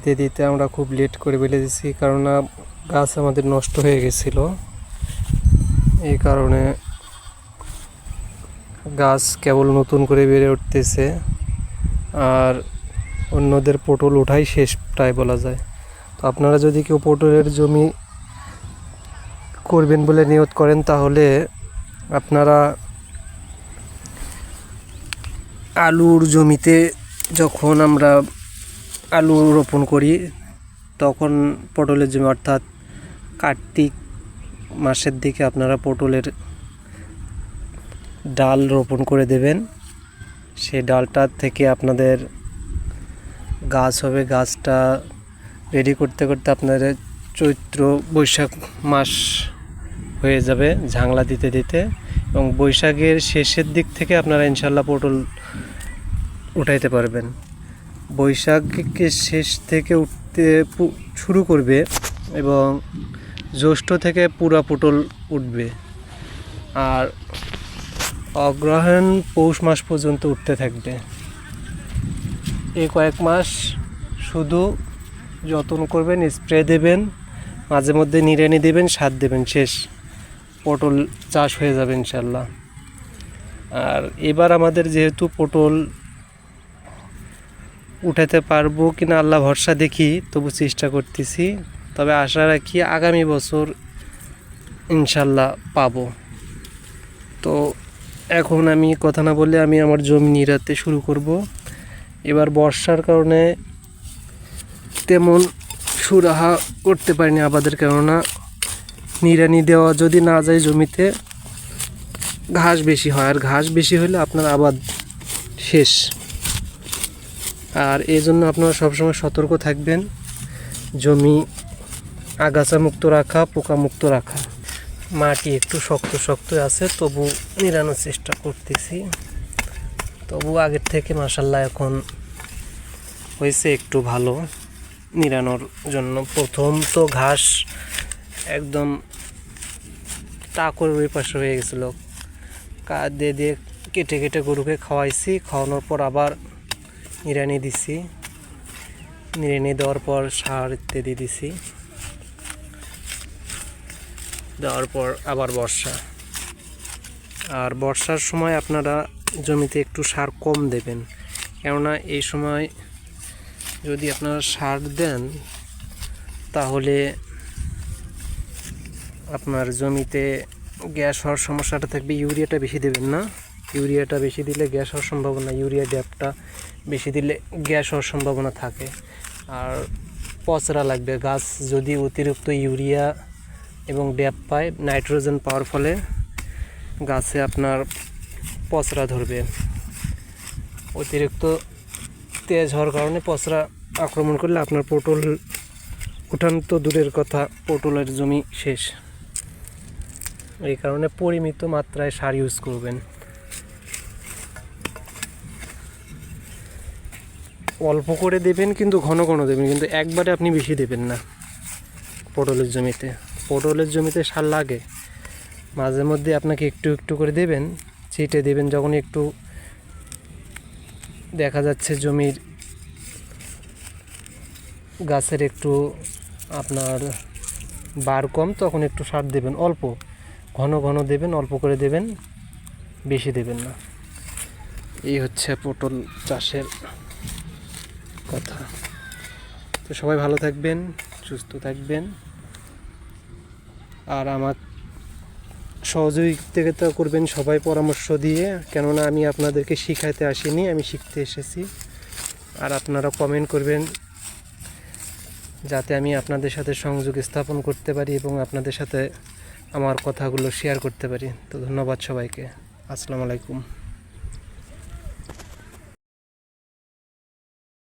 দিতে দিতে আমরা খুব লেট করে ফেলে দিছি কারণ গাছ আমাদের নষ্ট হয়ে গেছিল। এই কারণে গাছ কেবল নতুন করে বেড়ে উঠতেছে, আর অন্যদের পটল ওঠাই শেষ প্রায় বলা যায়। তো আপনারা যদি কেউ পটলের জমি করবেন বলে নিয়ত করেন, তাহলে আপনারা আলুর জমিতে যখন আমরা আলু রোপণ করি, তখন পটলের জমি, অর্থাৎ কার্তিক মাসের দিকে আপনারা পটলের ডাল রোপণ করে দেবেন। সেই ডালটা থেকে আপনাদের গাছ হবে, গাছটা রেডি করতে করতে আপনাদের চৈত্র বৈশাখ মাস হয়ে যাবে ঝাংলা দিতে দিতে এবং বৈশাখের শেষের দিক থেকে আপনারা ইনশাল্লাহ পটল উঠাইতে পারবেন। বৈশাখের শেষ থেকে উঠতে শুরু করবে এবং জ্যৈষ্ঠ থেকে পুরা পটল উঠবে। আর অগ্রহায়ণ পৌষ মাস পর্যন্ত উঠতে থাকবে। এই কয়েক মাস শুধু যত্ন করবেন, স্প্রে দেবেন, মাঝে মধ্যে নিড়ানি দেবেন, সার দেবেন, শেষ। পটল চাষ হয়ে যাবে ইনশাল্লাহ আর এবার আমাদের যেহেতু পটল উঠাতে পারব কিনা আল্লাহ ভরসা দেখি, তবু চেষ্টা করতেছি। তবে আশা রাখি আগামী বছর ইনশাল্লাহ পাবো। তো এখন আমি কথা না বললে আমি আমার জমি নিরাতে শুরু করব। এবার বর্ষার কারণে তেমন সুরাহা করতে পারিনি আবাদের, কেননা নিড়ানি দেওয়া যদি না যায় জমিতে, ঘাস বেশি হয়। আর ঘাস বেশি হলে আপনার আবাদ শেষ। আর এই জন্য আপনারা সবসময় সতর্ক থাকবেন। জমি আগাছা মুক্ত রাখা, পোকা মুক্ত রাখা। মাটি একটু শক্ত শক্ত আছে, তবু নিরানোর চেষ্টা করতেছি। তবু আগের থেকে মাসাল্লাহ এখন হয়েছে একটু ভালো নিরানোর জন্য। প্রথম তো ঘাস একদম টাকর ওই পাশে হয়ে গেছিল। কাঠ দিয়ে দিয়ে কেটে কেটে গরুকে খাওয়াইছি, খাওয়ানোর পর আবার নিড়ানি দিছি। নিড়ানি দেওয়ার পর সার ইত্যাদি দিছি। দেওয়ার পর আবার বর্ষা। আর বর্ষার সময় আপনারা জমিতে একটু সার কম দেবেন। কেননা এই সময় যদি আপনারা সার দেন, তাহলে আপনার জমিতে গ্যাস হওয়ার সমস্যাটা থাকবে। ইউরিয়াটা বেশি দেবেন না। ইউরিয়াটা বেশি দিলে গ্যাস হওয়ার সম্ভাবনা, ইউরিয়া ড্যাপটা বেশি দিলে গ্যাস হওয়ার সম্ভাবনা থাকে। আর পচরা লাগবে। গাছ যদি অতিরিক্ত ইউরিয়া এবং ড্যাপ পায়, নাইট্রোজেন পাওয়ার ফলে গাছে আপনার পচরা ধরবে। অতিরিক্ত তেজ হওয়ার কারণে পচরা আক্রমণ করলে আপনার পটল, উঠান তো দূরের কথা, পটলের জমি শেষ। এই কারণে পরিমিত মাত্রায় সার ইউজ করবেন। অল্প করে দেবেন কিন্তু ঘন ঘন দেবেন, কিন্তু একবারে আপনি বেশি দেবেন না পটলের জমিতে। পটলের জমিতে সার লাগে। মাঝে মধ্যে আপনাকে একটু একটু করে দেবেন, ছিটে দেবেন যখন একটু দেখা যাচ্ছে জমির গাছের একটু আপনার বার কম, তখন একটু সার দেবেন। অল্প, ঘন ঘন দেবেন, অল্প করে দেবেন, বেশি দেবেন না। এই হচ্ছে পটল চাষের কথা। তো সবাই ভালো থাকবেন, সুস্থ থাকবেন। আর আমার সহযোগিতা করবেন সবাই পরামর্শ দিয়ে, কেননা আমি আপনাদেরকে শিখাইতে আসিনি, আমি শিখতে এসেছি। আর আপনারা কমেন্ট করবেন যাতে আমি আপনাদের সাথে সংযোগ স্থাপন করতে পারি এবং আপনাদের সাথে আমার কথাগুলো শেয়ার করতে পারি। তো ধন্যবাদ সবাইকে। আসসালামু আলাইকুম।